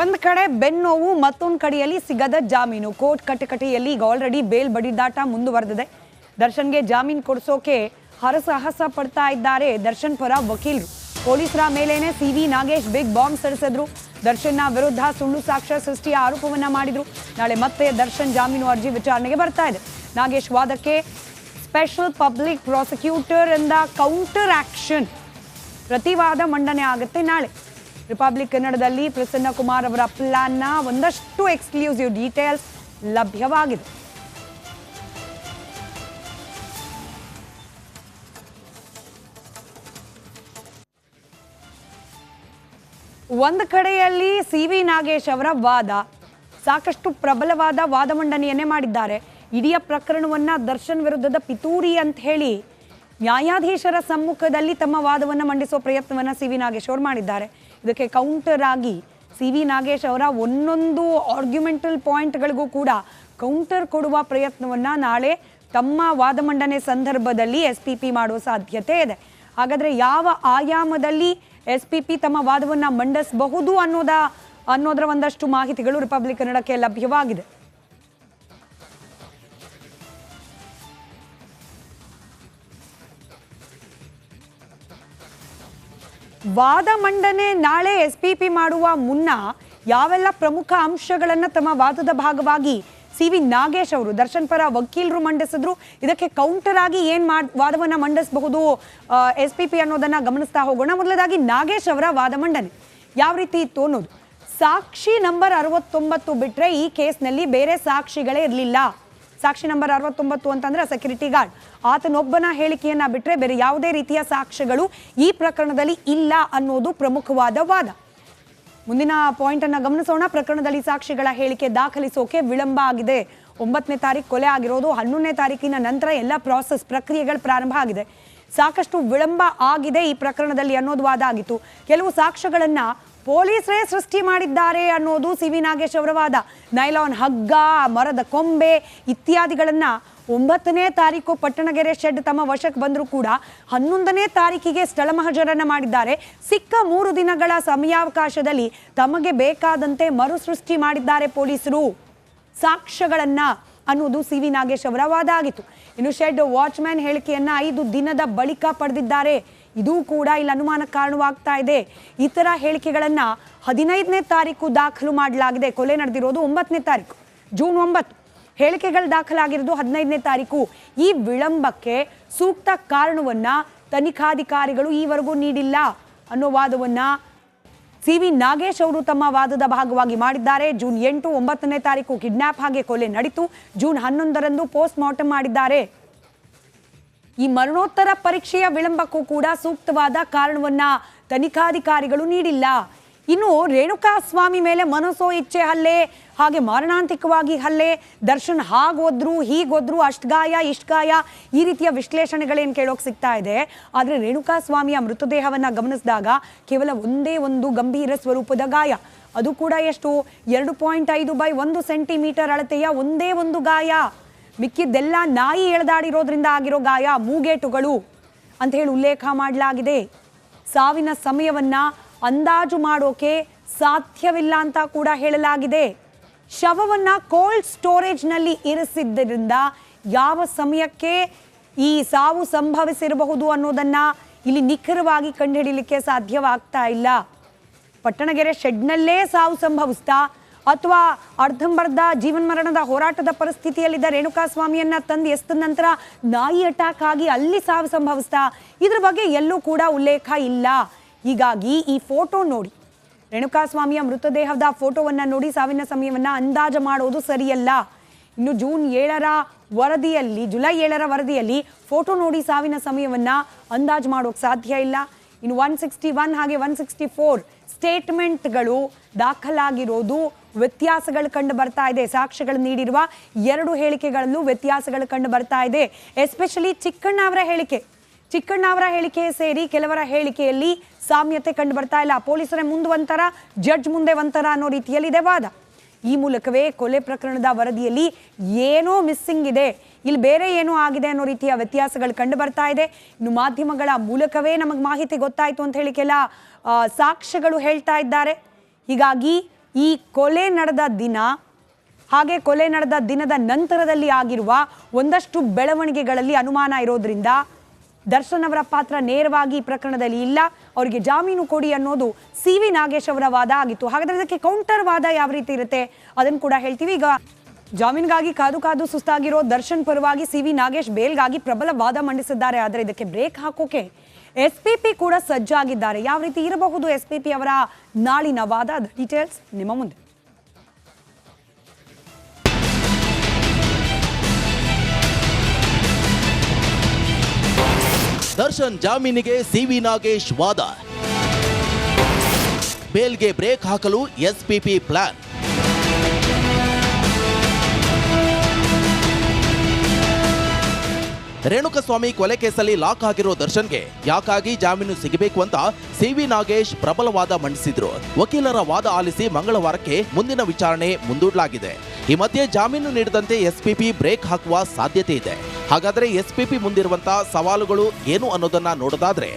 ಒಂದ್ ಕಡೆ ಬೆನ್ನೋವು ಮತ್ತೊಂದು ಕಡೆಯಲ್ಲಿ ಸಿಗದ ಜಾಮೀನು. ಕೋರ್ಟ್ ಕಟಕಟೆಯಲ್ಲಿ ಈಗ ಆಲ್ರೆಡಿ ಬೇಲ್ ಬಡಿದಾಟ ಮುಂದುವರೆದಿದೆ. ದರ್ಶನ್ಗೆ ಜಾಮೀನು ಕೊಡಿಸೋಕೆ ಹರಸಾಹಸ ಪಡ್ತಾ ಇದ್ದಾರೆ ದರ್ಶನ್ ಪರ ವಕೀಲರು. ಪೊಲೀಸರ ಮೇಲೇನೆ C V Nagesh big bomb ಸಿಡಿಸಿದ್ರು. ದರ್ಶನ್ನ ವಿರುದ್ಧ ಸುಳ್ಳು ಸಾಕ್ಷ್ಯ ಸೃಷ್ಟಿಯ ಆರೋಪವನ್ನ ಮಾಡಿದ್ರು. ನಾಳೆ ಮತ್ತೆ ದರ್ಶನ್ ಜಾಮೀನು ಅರ್ಜಿ ವಿಚಾರಣೆಗೆ ಬರ್ತಾ ಇದೆ. ನಾಗೇಶ್ ವಾದಕ್ಕೆ ಸ್ಪೆಷಲ್ ಪಬ್ಲಿಕ್ ಪ್ರಾಸಿಕ್ಯೂಟರ್ ಇಂದ ಕೌಂಟರ್ ಆಕ್ಷನ್ ಪ್ರತಿವಾದ ಮಂಡನೆ ಆಗುತ್ತೆ ನಾಳೆ. ರಿಪಬ್ಲಿಕ್ ಕನ್ನಡದಲ್ಲಿ ಪ್ರಸನ್ನ ಕುಮಾರ್ ಅವರ ಪ್ಲಾನ್ನ ಒಂದಷ್ಟು ಎಕ್ಸ್ಕ್ಲೂಸಿವ್ ಡೀಟೇಲ್ಸ್ ಲಭ್ಯವಾಗಿದೆ. ಒಂದು ಕಡೆಯಲ್ಲಿ ಸಿ ವಿ ನಾಗೇಶ್ ಅವರ ವಾದ. ಸಾಕಷ್ಟು ಪ್ರಬಲವಾದ ವಾದ ಮಂಡನೆಯನ್ನೇ ಮಾಡಿದ್ದಾರೆ. ಇಡೀ ಪ್ರಕರಣವನ್ನ ದರ್ಶನ್ ವಿರುದ್ಧದ ಪಿತೂರಿ ಅಂತ ಹೇಳಿ ನ್ಯಾಯಾಧೀಶರ ಸಮ್ಮುಖದಲ್ಲಿ ತಮ್ಮ ವಾದವನ್ನು ಮಂಡಿಸುವ ಪ್ರಯತ್ನವನ್ನ ಸಿ ವಿ ನಾಗೇಶ್ ಅವರು ಮಾಡಿದ್ದಾರೆ. ಇದಕ್ಕೆ ಕೌಂಟರ್ ಆಗಿ ಸಿ ವಿ ನಾಗೇಶ್ ಅವರ ಒಂದೊಂದು ಆರ್ಗ್ಯುಮೆಂಟಲ್ ಪಾಯಿಂಟ್ಗಳಿಗೂ ಕೂಡ ಕೌಂಟರ್ ಕೊಡುವ ಪ್ರಯತ್ನವನ್ನ ನಾಳೆ ತಮ್ಮ ವಾದ ಮಂಡನೆ ಸಂದರ್ಭದಲ್ಲಿ ಎಸ್ ಪಿ ಪಿ ಮಾಡುವ ಸಾಧ್ಯತೆ ಇದೆ. ಹಾಗಾದ್ರೆ ಯಾವ ಆಯಾಮದಲ್ಲಿ ಎಸ್ ಪಿ ಪಿ ತಮ್ಮ ವಾದವನ್ನ ಮಂಡಿಸಬಹುದು ಅನ್ನೋದ, ಅನ್ನೋದರ ಒಂದಷ್ಟು ಮಾಹಿತಿಗಳು ರಿಪಬ್ಲಿಕ್ ಕನ್ನಡಕ್ಕೆ ಲಭ್ಯವಾಗಿದೆ. ವಾದ ಮಂಡನೆ ನಾಳೆ ಎಸ್ ಮಾಡುವ ಮುನ್ನ ಯಾವೆಲ್ಲ ಪ್ರಮುಖ ಅಂಶಗಳನ್ನು ತಮ್ಮ ವಾದದ ಭಾಗವಾಗಿ ಸಿ ವಿ ನಾಗೇಶ್ ಅವರು, ದರ್ಶನ್ ಪರ ವಕೀಲರು ಮಂಡಿಸಿದ್ರು. ಇದಕ್ಕೆ ಕೌಂಟರ್ ಆಗಿ ಏನ್ ಮಾಡ್, ವಾದವನ್ನ ಮಂಡಿಸಬಹುದು ಎಸ್ ಪಿ ಪಿ ಅನ್ನೋದನ್ನ ಗಮನಿಸ್ತಾ ಹೋಗೋಣ. ಮೊದಲದಾಗಿ ನಾಗೇಶ್ ಅವರ ವಾದ ಮಂಡನೆ. ಯಾವ ರೀತಿ ಇತ್ತು ಅನ್ನೋದು. ಸಾಕ್ಷಿ ನಂಬರ್ ಅರವತ್ತೊಂಬತ್ತು ಬಿಟ್ರೆ ಈ ಕೇಸ್ನಲ್ಲಿ ಬೇರೆ ಸಾಕ್ಷಿಗಳೇ ಇರಲಿಲ್ಲ. ಸಾಕ್ಷಿ ನಂಬರ್ ಅರವತ್ತೊಂಬತ್ತು ಅಂತಂದ್ರೆ ಸೆಕ್ಯೂರಿಟಿ ಗಾರ್ಡ್ ಆತನೊಬ್ಬನ ಹೇಳಿಕೆಯನ್ನ ಬಿಟ್ಟರೆ ಬೇರೆ ಯಾವುದೇ ರೀತಿಯ ಸಾಕ್ಷ್ಯಗಳು ಈ ಪ್ರಕರಣದಲ್ಲಿ ಇಲ್ಲ ಅನ್ನೋದು ಪ್ರಮುಖವಾದ ವಾದ. ಮುಂದಿನ ಪಾಯಿಂಟ್ ಅನ್ನ ಗಮನಿಸೋಣ. ಪ್ರಕರಣದಲ್ಲಿ ಸಾಕ್ಷಿಗಳ ಹೇಳಿಕೆ ದಾಖಲಿಸೋಕೆ ವಿಳಂಬ ಆಗಿದೆ. ಒಂಬತ್ತನೇ ತಾರೀಕು ಕೊಲೆ ಆಗಿರೋದು, ಹನ್ನೊಂದನೇ ತಾರೀಕಿನ ನಂತರ ಎಲ್ಲ ಪ್ರಾಸೆಸ್ ಪ್ರಕ್ರಿಯೆಗಳು ಪ್ರಾರಂಭ ಆಗಿದೆ. ಸಾಕಷ್ಟು ವಿಳಂಬ ಆಗಿದೆ ಈ ಪ್ರಕರಣದಲ್ಲಿ ಅನ್ನೋದು ವಾದ ಆಗಿತ್ತು. ಕೆಲವು ಸಾಕ್ಷ್ಯಗಳನ್ನ ಪೊಲೀಸರೇ ಸೃಷ್ಟಿ ಮಾಡಿದ್ದಾರೆ ಅನ್ನೋದು ಸಿ ವಿ ನಾಗೇಶ್ ಅವರ ವಾದ ನೈಲಾನ್ ಹಗ್ಗ, ಮರದ ಕೊಂಬೆ ಇತ್ಯಾದಿಗಳನ್ನು ಒಂಬತ್ತನೇ ತಾರೀಕು ಪಟ್ಟಣಗೆರೆ ಶೆಡ್ ತಮ್ಮ ವಶಕ್ಕೆ ಬಂದರೂ ಕೂಡ ಹನ್ನೊಂದನೇ ತಾರೀಕಿಗೆ ಸ್ಥಳ ಮಹಜರನ್ನ ಮಾಡಿದ್ದಾರೆ. ಸಿಕ್ಕ ಮೂರು ದಿನಗಳ ಸಮಯಾವಕಾಶದಲ್ಲಿ ತಮಗೆ ಬೇಕಾದಂತೆ ಮರುಸೃಷ್ಟಿ ಮಾಡಿದ್ದಾರೆ ಪೊಲೀಸರು. ಸಾಕ್ಷ್ಯಗಳನ್ನ ಅನ್ನೋದು ಸಿ ವಿ ನಾಗೇಶ್ ಅವರ ವಾದ ಆಗಿತ್ತು ಇನ್ನು ಶೆಡ್ ವಾಚ್ಮ್ಯಾನ್ ಹೇಳಿಕೆಯನ್ನ ಐದು ದಿನದ ಬಳಿಕ ಪಡೆದಿದ್ದಾರೆ. ಇದು ಕೂಡ ಇಲ್ಲಿ ಅನುಮಾನಕ್ಕೆ ಕಾರಣವಾಗ್ತಾ ಇದೆ. ಇತರ ಹೇಳಿಕೆಗಳನ್ನ ಹದಿನೈದನೇ ತಾರೀಕು ದಾಖಲು ಮಾಡಲಾಗಿದೆ. ಕೊಲೆ ನಡೆದಿರೋದು ಒಂಬತ್ತನೇ ತಾರೀಕು, ಜೂನ್ ಒಂಬತ್ತು. ಹೇಳಿಕೆಗಳು ದಾಖಲಾಗಿರೋದು ಹದಿನೈದನೇ ತಾರೀಕು. ಈ ವಿಳಂಬಕ್ಕೆ ಸೂಕ್ತ ಕಾರಣವನ್ನ ತನಿಖಾಧಿಕಾರಿಗಳು ಈವರೆಗೂ ನೀಡಿಲ್ಲ ಅನ್ನೋ ವಾದವನ್ನ ಸಿ ವಿ ನಾಗೇಶ್ ಅವರು ತಮ್ಮ ವಾದದ ಭಾಗವಾಗಿ ಮಾಡಿದ್ದಾರೆ. ಜೂನ್ ಎಂಟು, ಒಂಬತ್ತನೇ ತಾರೀಕು ಕಿಡ್ನಾಪ್ ಹಾಗೆ ಕೊಲೆ ನಡೀತು. ಜೂನ್ ಹನ್ನೊಂದರಂದು ಪೋಸ್ಟ್ ಮಾರ್ಟಮ್ ಮಾಡಿದ್ದಾರೆ. ಈ ಮರಣೋತ್ತರ ಪರೀಕ್ಷೆಯ ವಿಳಂಬಕ್ಕೂ ಕೂಡ ಸೂಕ್ತವಾದ ಕಾರಣವನ್ನ ತನಿಖಾಧಿಕಾರಿಗಳು ನೀಡಿಲ್ಲ. ಇನ್ನು ರೇಣುಕಾ ಸ್ವಾಮಿ ಮೇಲೆ ಮನಸ್ಸೋ ಇಚ್ಛೆ ಹಲ್ಲೆ, ಹಾಗೆ ಮಾರಣಾಂತಿಕವಾಗಿ ಹಲ್ಲೆ, ದರ್ಶನ್ ಹಾಗೋದ್ರು, ಹೀಗೋದ್ರು, ಅಷ್ಟ್ ಗಾಯ, ಇಷ್ಟ್ ಗಾಯ, ಈ ರೀತಿಯ ವಿಶ್ಲೇಷಣೆಗಳೇನು ಕೇಳೋಕೆ ಸಿಗ್ತಾ ಇದೆ. ಆದರೆ ರೇಣುಕಾ ಸ್ವಾಮಿಯ ಮೃತದೇಹವನ್ನ ಗಮನಿಸಿದಾಗ ಕೇವಲ ಒಂದೇ ಒಂದು ಗಂಭೀರ ಸ್ವರೂಪದ ಗಾಯ. ಅದು ಕೂಡ ಎಷ್ಟು? ಎರಡು ಪಾಯಿಂಟ್ ಐದು ಬೈ ಒಂದು ಸೆಂಟಿಮೀಟರ್ ಅಳತೆಯ ಒಂದೇ ಒಂದು ಗಾಯ. ಮಿಕ್ಕಿದ್ದೆಲ್ಲ ನಾಯಿ ಎಳೆದಾಡಿರೋದ್ರಿಂದ ಆಗಿರೋ ಗಾಯ, ಮೂಗೇಟುಗಳು ಅಂತ ಹೇಳಿ ಉಲ್ಲೇಖ ಮಾಡಲಾಗಿದೆ. ಸಾವಿನ ಸಮಯವನ್ನ ಅಂದಾಜು ಮಾಡೋಕೆ ಸಾಧ್ಯವಿಲ್ಲ ಅಂತ ಕೂಡ ಹೇಳಲಾಗಿದೆ. ಶವವನ್ನ ಕೋಲ್ಡ್ ಸ್ಟೋರೇಜ್ನಲ್ಲಿ ಇರಿಸಿದ್ದರಿಂದ ಯಾವ ಸಮಯಕ್ಕೆ ಈ ಸಾವು ಸಂಭವಿಸಿರಬಹುದು ಅನ್ನೋದನ್ನ ಇಲ್ಲಿ ನಿಖರವಾಗಿ ಕಂಡುಹಿಡಿಯಲಿಕ್ಕೆ ಸಾಧ್ಯವಾಗ್ತಾ ಇಲ್ಲ. ಪಟ್ಟಣಗೆರೆ ಶೆಡ್ನಲ್ಲೇ ಸಾವು ಸಂಭವಿಸ್ತಾ ಅಥವಾ ಅರ್ಧಂಬರ್ಧ ಜೀವನ್ ಮರಣದ ಹೋರಾಟದ ಪರಿಸ್ಥಿತಿಯಲ್ಲಿದ್ದ ರೇಣುಕಾ ಸ್ವಾಮಿಯನ್ನ ತಂದು ಎಸ್ದ ನಂತರ ನಾಯಿ ಅಟ್ಯಾಕ್ ಆಗಿ ಅಲ್ಲಿ ಸಾವು ಸಂಭವಿಸ್ತಾ ಇದ್ರ ಬಗ್ಗೆ ಎಲ್ಲೂ ಕೂಡ ಉಲ್ಲೇಖ ಇಲ್ಲ. ಹೀಗಾಗಿ ಈ ಫೋಟೋ ನೋಡಿ. ರೇಣುಕಾ ಸ್ವಾಮಿಯ ಮೃತದೇಹದ ಫೋಟೋವನ್ನ ನೋಡಿ ಸಾವಿನ ಸಮಯವನ್ನ ಅಂದಾಜು ಮಾಡೋದು ಸರಿಯಲ್ಲ. ಇನ್ನು ಜೂನ್ ಏಳರ ವರದಿಯಲ್ಲಿ, ಜುಲೈ ಏಳರ ವರದಿಯಲ್ಲಿ ಫೋಟೋ ನೋಡಿ ಸಾವಿನ ಸಮಯವನ್ನ ಅಂದಾಜು ಮಾಡೋಕೆ ಸಾಧ್ಯ ಇಲ್ಲ. ಇನ್ನು ಒನ್ ಸಿಕ್ಸ್ಟಿ ಒನ್ ಹಾಗೆ ಒನ್ ಸಿಕ್ಸ್ಟಿ ಫೋರ್ ಸ್ಟೇಟ್ಮೆಂಟ್ಗಳು ದಾಖಲಾಗಿರೋದು ವ್ಯತ್ಯಾಸಗಳು ಕಂಡು ಬರ್ತಾ ಇದೆ. ಸಾಕ್ಷ್ಯಗಳು ನೀಡಿರುವ ಎರಡು ಹೇಳಿಕೆಗಳಲ್ಲೂ ವ್ಯತ್ಯಾಸಗಳು ಕಂಡು ಬರ್ತಾ ಇದೆ. ಎಸ್ಪೆಷಲಿ ಚಿಕ್ಕಣ್ಣ ಅವರ ಹೇಳಿಕೆ. ಚಿಕ್ಕಣ್ಣ ಅವರ ಹೇಳಿಕೆ ಸೇರಿ ಕೆಲವರ ಹೇಳಿಕೆಯಲ್ಲಿ ಸಾಮ್ಯತೆ ಕಂಡು ಬರ್ತಾ ಇಲ್ಲ. ಪೊಲೀಸರೇ ಮುಂದೆ ಒಂಥರ ಜಡ್ಜ್ ಮುಂದೆ ಒಂಥರ ಅನ್ನೋ ರೀತಿಯಲ್ಲಿದೆ ವಾದ. ಈ ಮೂಲಕವೇ ಕೊಲೆ ಪ್ರಕರಣದ ವರದಿಯಲ್ಲಿ ಏನೋ ಮಿಸ್ಸಿಂಗ್ ಇದೆ. ಇಲ್ಲಿ ಬೇರೆ ಏನೋ ಆಗಿದೆ ಅನ್ನೋ ರೀತಿಯ ವ್ಯತ್ಯಾಸಗಳು ಕಂಡು ಬರ್ತಾ ಇದೆ. ಇನ್ನು ಮಾಧ್ಯಮಗಳ ಮೂಲಕವೇ ನಮಗೆ ಮಾಹಿತಿ ಗೊತ್ತಾಯಿತು ಅಂತ ಹೇಳಿ ಕೆಲ ಆ, ಸಾಕ್ಷ್ಯಗಳು ಹೇಳ್ತಾ ಇದ್ದಾರೆ. ಹೀಗಾಗಿ ಈ ಕೊಲೆ ನಡೆದ ದಿನ, ಹಾಗೆ ಕೊಲೆ ನಡೆದ ದಿನದ ನಂತರದಲ್ಲಿ ಆಗಿರುವ ಒಂದಷ್ಟು ಬೆಳವಣಿಗೆಗಳಲ್ಲಿ ಅನುಮಾನ ಇರೋದ್ರಿಂದ ದರ್ಶನ್ ಅವರ ಪಾತ್ರ ನೇರವಾಗಿ ಪ್ರಕರಣದಲ್ಲಿ ಇಲ್ಲ. ಅವರಿಗೆ ಜಾಮೀನು ಕೊಡಿ ಅನ್ನೋದು ಸಿ ವಿ ನಾಗೇಶ್ ಅವರ ವಾದ ಆಗಿತ್ತು. ಹಾಗಾದ್ರೆ ಅದಕ್ಕೆ ಕೌಂಟರ್ ವಾದ ಯಾವ ರೀತಿ ಇರುತ್ತೆ? ಅದನ್ನು ಕೂಡ ಹೇಳ್ತೀವಿ. ಈಗ ಜಾಮೀನ್ಗಾಗಿ ಕಾದು ಕಾದು ಸುಸ್ತಾಗಿರೋ ದರ್ಶನ್ ಪರವಾಗಿ ಸಿ ವಿ ನಾಗೇಶ್ ಬೇಲ್ಗಾಗಿ ಪ್ರಬಲ ವಾದ ಮಂಡಿಸಿದ್ದಾರೆ. ಆದರೆ ಇದಕ್ಕೆ ಬ್ರೇಕ್ ಹಾಕೋಕೆ ಎಸ್ ಪಿ ಪಿ ಕೂಡ ಸಜ್ಜಾಗಿದ್ದಾರೆ. ಯಾವ ರೀತಿ ಇರಬಹುದು ಎಸ್ಪಿಪಿ ಅವರ ನಾಳಿನ ವಾದ? ಡೀಟೇಲ್ಸ್ ನಿಮ್ಮ ಮುಂದೆ. ದರ್ಶನ್ ಜಾಮೀನಿಗೆ ಸಿವಿ ನಾಗೇಶ್ ವಾದ. ಬೇಲ್ಗೆ ಬ್ರೇಕ್ ಹಾಕಲು ಎಸ್ಪಿಪಿ ಪ್ಲಾನ್. ರೇಣುಕಸ್ವಾಮಿ ಕೊಲೆ ಕೇಸಲ್ಲಿ ಲಾಕ್ ಆಗಿರೋ ದರ್ಶನ್ಗೆ ಯಾಕಾಗಿ ಜಾಮೀನು ಸಿಗಬೇಕು ಅಂತ ಸಿವಿ ನಾಗೇಶ್ ಪ್ರಬಲ ವಾದ ಮಂಡಿಸಿದ್ರು. ವಕೀಲರ ವಾದ ಆಲಿಸಿ ಮಂಗಳವಾರಕ್ಕೆ ಮುಂದಿನ ವಿಚಾರಣೆ ಮುಂದೂಡಲಾಗಿದೆ. ಈ ಮಧ್ಯೆ ಜಾಮೀನು ನೀಡದಂತೆ ಎಸ್ಪಿಪಿ ಬ್ರೇಕ್ ಹಾಕುವ ಸಾಧ್ಯತೆ ಇದೆ. ಹಾಗಾದ್ರೆ ಎಸ್ಪಿಪಿ ಮುಂದಿರುವಂತಹ ಸವಾಲುಗಳು ಏನು ಅನ್ನೋದನ್ನ ನೋಡೋದಾದ್ರೆ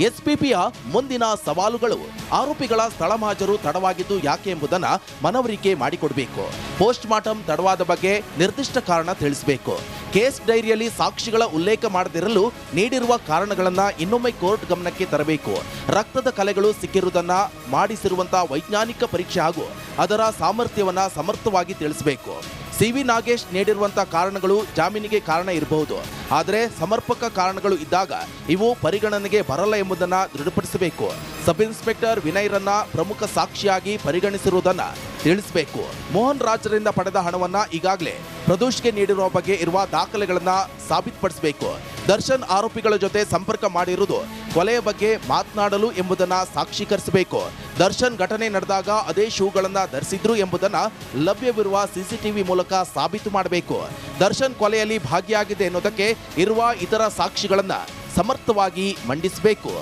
ಎಸ್ಪಿಪಿಯ ಮುಂದಿನ ಸವಾಲುಗಳು ಆರೋಪಿಗಳ ಸ್ಥಳ ಮಹಾಜರು ತಡವಾಗಿದ್ದು ಯಾಕೆ ಎಂಬುದನ್ನ ಮನವರಿಕೆ ಮಾಡಿಕೊಡಬೇಕು. ಪೋಸ್ಟ್ ಮಾರ್ಟಂ ತಡವಾದ ಬಗ್ಗೆ ನಿರ್ದಿಷ್ಟ ಕಾರಣ ತಿಳಿಸಬೇಕು. ಕೇಸ್ ಡೈರಿಯಲ್ಲಿ ಸಾಕ್ಷಿಗಳ ಉಲ್ಲೇಖ ಮಾಡದಿರಲು ನೀಡಿರುವ ಕಾರಣಗಳನ್ನು ಇನ್ನೊಮ್ಮೆ ಕೋರ್ಟ್ ಗಮನಕ್ಕೆ ತರಬೇಕು. ರಕ್ತದ ಕಲೆಗಳು ಸಿಕ್ಕಿರುವುದನ್ನ ಮಾಡಿಸಿರುವಂತಹ ವೈಜ್ಞಾನಿಕ ಪರೀಕ್ಷೆ ಹಾಗೂ ಅದರ ಸಾಮರ್ಥ್ಯವನ್ನ ಸಮರ್ಥವಾಗಿ ತಿಳಿಸಬೇಕು. ಸಿವಿ ನಾಗೇಶ್ ನೀಡಿರುವಂತಹ ಕಾರಣಗಳು ಜಾಮೀನಿಗೆ ಕಾರಣ ಇರಬಹುದು. ಆದರೆ ಸಮರ್ಪಕ ಕಾರಣಗಳು ಇದ್ದಾಗ ಇವು ಪರಿಗಣನೆಗೆ ಬರಲ್ಲ ಎಂಬುದನ್ನು ದೃಢಪಡಿಸಬೇಕು. ಸಬ್ ಇನ್ಸ್ಪೆಕ್ಟರ್ ವಿನಯ್ರನ್ನ ಪ್ರಮುಖ ಸಾಕ್ಷಿಯಾಗಿ ಪರಿಗಣಿಸಿರುವುದನ್ನು ತಿಳಿಸಬೇಕು. ಮೋಹನ್ ರಾಜರಿಂದ ಪಡೆದ ಹಣವನ್ನ ಈಗಾಗಲೇ ಪ್ರದೋಷ್ಗೆ ನೀಡಿರುವ ಬಗ್ಗೆ ಇರುವ ದಾಖಲೆಗಳನ್ನ ಸಾಬೀತುಪಡಿಸಬೇಕು. ದರ್ಶನ್ ಆರೋಪಿಗಳ ಜೊತೆ ಸಂಪರ್ಕ ಮಾಡಿರುವುದು ಕೊಲೆಯ ಬಗ್ಗೆ ಮಾತನಾಡಲು ಎಂಬುದನ್ನು ಸಾಕ್ಷೀಕರಿಸಬೇಕು. ದರ್ಶನ್ ಘಟನೆ ನಡೆದಾಗ ಅದೇ ಶೂಗಳನ್ನು ಧರಿಸಿದ್ರು ಎಂಬುದನ್ನು ಲಭ್ಯವಿರುವ ಸಿಸಿಟಿವಿ ಮೂಲಕ ಸಾಬೀತು ಮಾಡಬೇಕು. ದರ್ಶನ್ ಕೊಲೆಯಲ್ಲಿ ಭಾಗಿಯಾಗಿದೆ ಎನ್ನುವುದಕ್ಕೆ ಇರುವ ಇತರ ಸಾಕ್ಷಿಗಳನ್ನು ಸಮರ್ಥವಾಗಿ ಮಂಡಿಸಬೇಕು.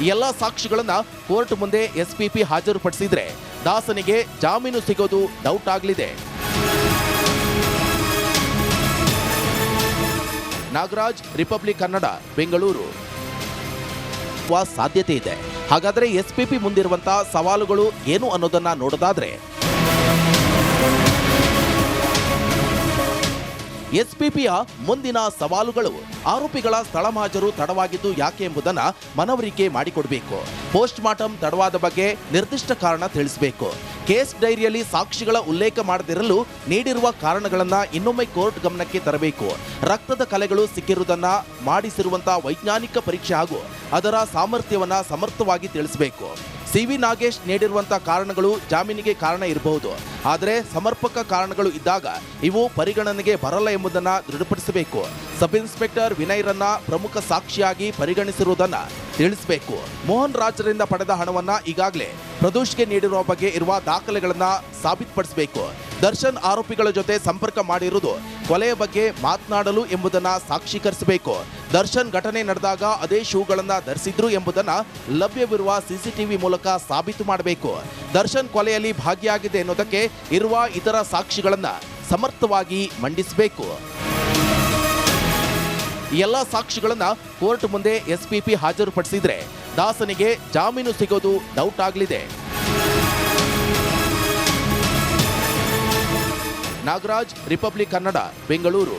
ಎಲ್ಲ ಸಾಕ್ಷಿಗಳನ್ನು ಕೋರ್ಟ್ ಮುಂದೆ ಎಸ್ಪಿಪಿ ಹಾಜರುಪಡಿಸಿದ್ರೆ ದಾಸನಿಗೆ ಜಾಮೀನು ಸಿಗೋದು ಡೌಟ್ ಆಗಲಿದೆ. ನಾಗರಾಜ್ ರಿಪಬ್ಲಿಕ್ ಕನ್ನಡ ಬೆಂಗಳೂರು. ಸಾಧ್ಯತೆ ಇದೆ. ಹಾಗಾದರೆ ಎಸ್ಪಿಪಿ ಮುಂದಿರುವಂತಹ ಸವಾಲುಗಳು ಏನು ಅನ್ನೋದನ್ನ ನೋಡೋದಾದ್ರೆ ಎಸ್ಪಿಪಿಯ ಮುಂದಿನ ಸವಾಲುಗಳು ಆರೋಪಿಗಳ ಸ್ಥಳ ಮಾಜರು ತಡವಾಗಿದ್ದು ಯಾಕೆ ಎಂಬುದನ್ನ ಮನವರಿಕೆ ಮಾಡಿಕೊಡಬೇಕು. ಪೋಸ್ಟ್ ಮಾರ್ಟಂ ತಡವಾದ ಬಗ್ಗೆ ನಿರ್ದಿಷ್ಟ ಕಾರಣ ತಿಳಿಸಬೇಕು. ಕೇಸ್ ಡೈರಿಯಲ್ಲಿ ಸಾಕ್ಷಿಗಳ ಉಲ್ಲೇಖ ಮಾಡದಿರಲು ನೀಡಿರುವ ಕಾರಣಗಳನ್ನ ಇನ್ನೊಮ್ಮೆ ಕೋರ್ಟ್ ಗಮನಕ್ಕೆ ತರಬೇಕು. ರಕ್ತದ ಕಲೆಗಳು ಸಿಕ್ಕಿರುವುದನ್ನ ಮಾಡಿಸಿರುವಂತಹ ವೈಜ್ಞಾನಿಕ ಪರೀಕ್ಷೆ ಹಾಗೂ ಅದರ ಸಾಮರ್ಥ್ಯವನ್ನ ಸಮರ್ಥವಾಗಿ ತಿಳಿಸಬೇಕು. ಸಿವಿ ನಾಗೇಶ್ ನೀಡಿರುವಂತಹ ಕಾರಣಗಳು ಜಾಮೀನಿಗೆ ಕಾರಣ ಇರಬಹುದು. ಆದರೆ ಸಮರ್ಪಕ ಕಾರಣಗಳು ಇದ್ದಾಗ ಇವು ಪರಿಗಣನೆಗೆ ಬರಲ್ಲ ಎಂಬುದನ್ನು ದೃಢಪಡಿಸಬೇಕು. ಸಬ್ ಇನ್ಸ್ಪೆಕ್ಟರ್ ವಿನಯ್ರನ್ನ ಪ್ರಮುಖ ಸಾಕ್ಷಿಯಾಗಿ ಪರಿಗಣಿಸಿರುವುದನ್ನ ತಿಳಿಸಬೇಕು. ಮೋಹನ್ ರಾಜರಿಂದ ಪಡೆದ ಹಣವನ್ನ ಈಗಾಗಲೇ ಪ್ರದೋಷ್ಗೆ ನೀಡಿರುವ ಬಗ್ಗೆ ಇರುವ ದಾಖಲೆಗಳನ್ನ ಸಾಬೀತುಪಡಿಸಬೇಕು. ದರ್ಶನ್ ಆರೋಪಿಗಳ ಜೊತೆ ಸಂಪರ್ಕ ಮಾಡಿರುವುದು ಕೊಲೆಯ ಬಗ್ಗೆ ಮಾತನಾಡಲು ಎಂಬುದನ್ನ ಸಾಕ್ಷೀಕರಿಸಬೇಕು. ದರ್ಶನ್ ಘಟನೆ ನಡೆದಾಗ ಅದೇ ಶೂಗಳನ್ನ ಧರಿಸಿದ್ರು ಎಂಬುದನ್ನ ಲಭ್ಯವಿರುವ ಸಿಸಿಟಿವಿ ಮೂಲಕ ಸಾಬೀತು ಮಾಡಬೇಕು. ದರ್ಶನ್ ಕೊಲೆಯಲ್ಲಿ ಭಾಗಿಯಾಗಿದೆ ಎನ್ನುವುದಕ್ಕೆ ಇರುವ ಇತರ ಸಾಕ್ಷಿಗಳನ್ನ ಸಮರ್ಥವಾಗಿ ಮಂಡಿಸಬೇಕು. ಈ ಎಲ್ಲ ಸಾಕ್ಷಿಗಳನ್ನ ಕೋರ್ಟ್ ಮುಂದೆ ಎಸ್ಪಿಪಿ ಹಾಜರುಪಡಿಸಿದ್ರೆ ದಾಸನಿಗೆ ಜಾಮೀನು ಸಿಗೋದು ಡೌಟ್ ಆಗಲಿದೆ. ನಾಗರಾಜ್ ರಿಪಬ್ಲಿಕ್ ಕನ್ನಡ ಬೆಂಗಳೂರು